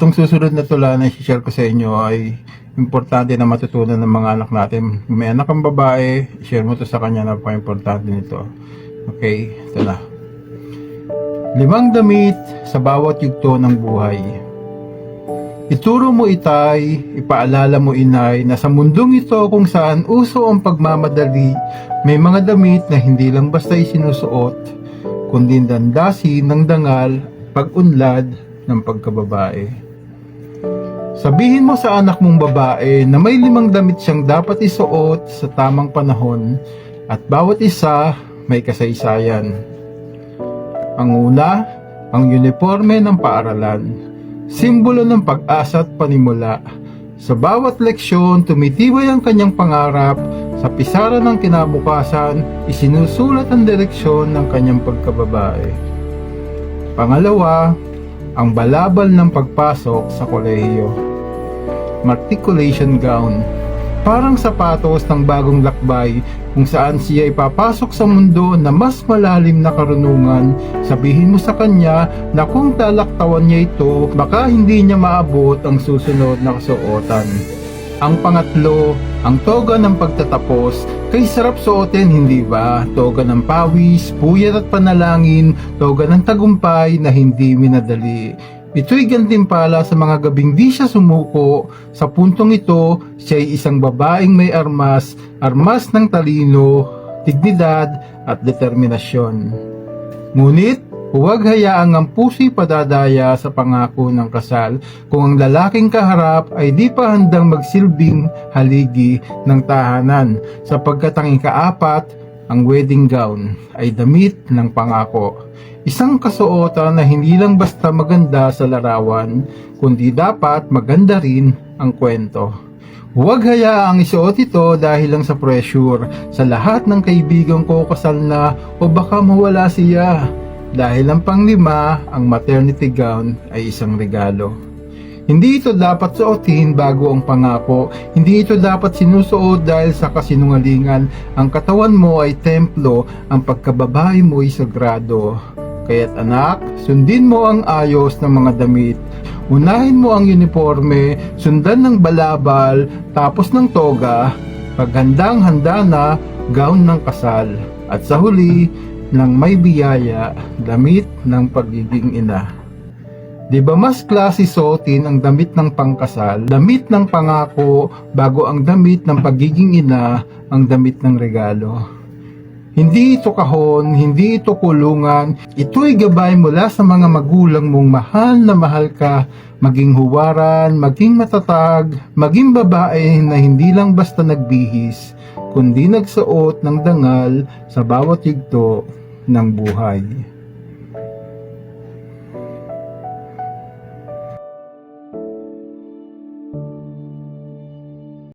Itong susunod na tula na i-share ko sa inyo ay importante na matutunan ng mga anak natin. Kung may anak kang babae, share mo to sa kanya na importante nito. Okay, ito na. Limang damit sa bawat yugto ng buhay. Ituro mo itay, ipaalala mo inay na sa mundong ito kung saan uso ang pagmamadali, may mga damit na hindi lang basta isinusuot, kundi dandasin ng dangal, pag-unlad ng pagkababae. Sabihin mo sa anak mong babae na may limang damit siyang dapat isuot sa tamang panahon at bawat isa may kasaysayan. Ang una, ang uniforme ng paaralan. Simbolo ng pag-asa at panimula. Sa bawat leksyon, tumitibay ang kanyang pangarap. Sa pisara ng kinabukasan, isinusulat ang direksyon ng kanyang pagkababae. Pangalawa, ang balabal ng pagpasok sa kolehiyo. Matriculation gown. Parang sapatos ng bagong lakbay kung saan siya ipapasok sa mundo na mas malalim na karunungan. Sabihin mo sa kanya na kung talaktawan niya ito, baka hindi niya maabot ang susunod na kasuotan. Ang pangatlo, ang toga ng pagtatapos, kay sarap suotin hindi ba? Toga ng pawis, puyat at panalangin, toga ng tagumpay na hindi minadali. Ito'y gantimpala sa mga gabing di siya sumuko. Sa puntong ito, siya ay isang babaeng may armas, armas ng talino, dignidad at determinasyon. Ngunit, huwag hayaang ang puso'y padadaya sa pangako ng kasal kung ang lalaking kaharap ay di pa handang magsilbing haligi ng tahanan sapagkat ang ikaapat, ang wedding gown, ay damit ng pangako. Isang kasuotan na hindi lang basta maganda sa larawan, kundi dapat maganda rin ang kwento. Huwag hayaang isuot ito dahil lang sa pressure sa lahat ng kaibigan ko kasal na o baka mawala siya. Dahil ang panglima, ang maternity gown ay isang regalo. Hindi ito dapat suotin bago ang pangako. Hindi ito dapat sinusuot dahil sa kasinungalingan. Ang katawan mo ay templo, ang pagkababae mo ay sagrado. Kaya't anak, sundin mo ang ayos ng mga damit. Unahin mo ang uniforme, sundan ng balabal, tapos ng toga, paghandang handa na, gown ng kasal. At sa huli, ng may biyaya, damit ng pagiging ina. Di ba mas klase suotin ang damit ng pangkasal, damit ng pangako, bago ang damit ng pagiging ina, ang damit ng regalo. Hindi ito kahon, hindi ito kulungan, ito'y gabay mula sa mga magulang mong mahal na mahal ka, maging huwaran, maging matatag, maging babae na hindi lang basta nagbihis, kundi nagsuot ng dangal sa bawat yugto ng buhay.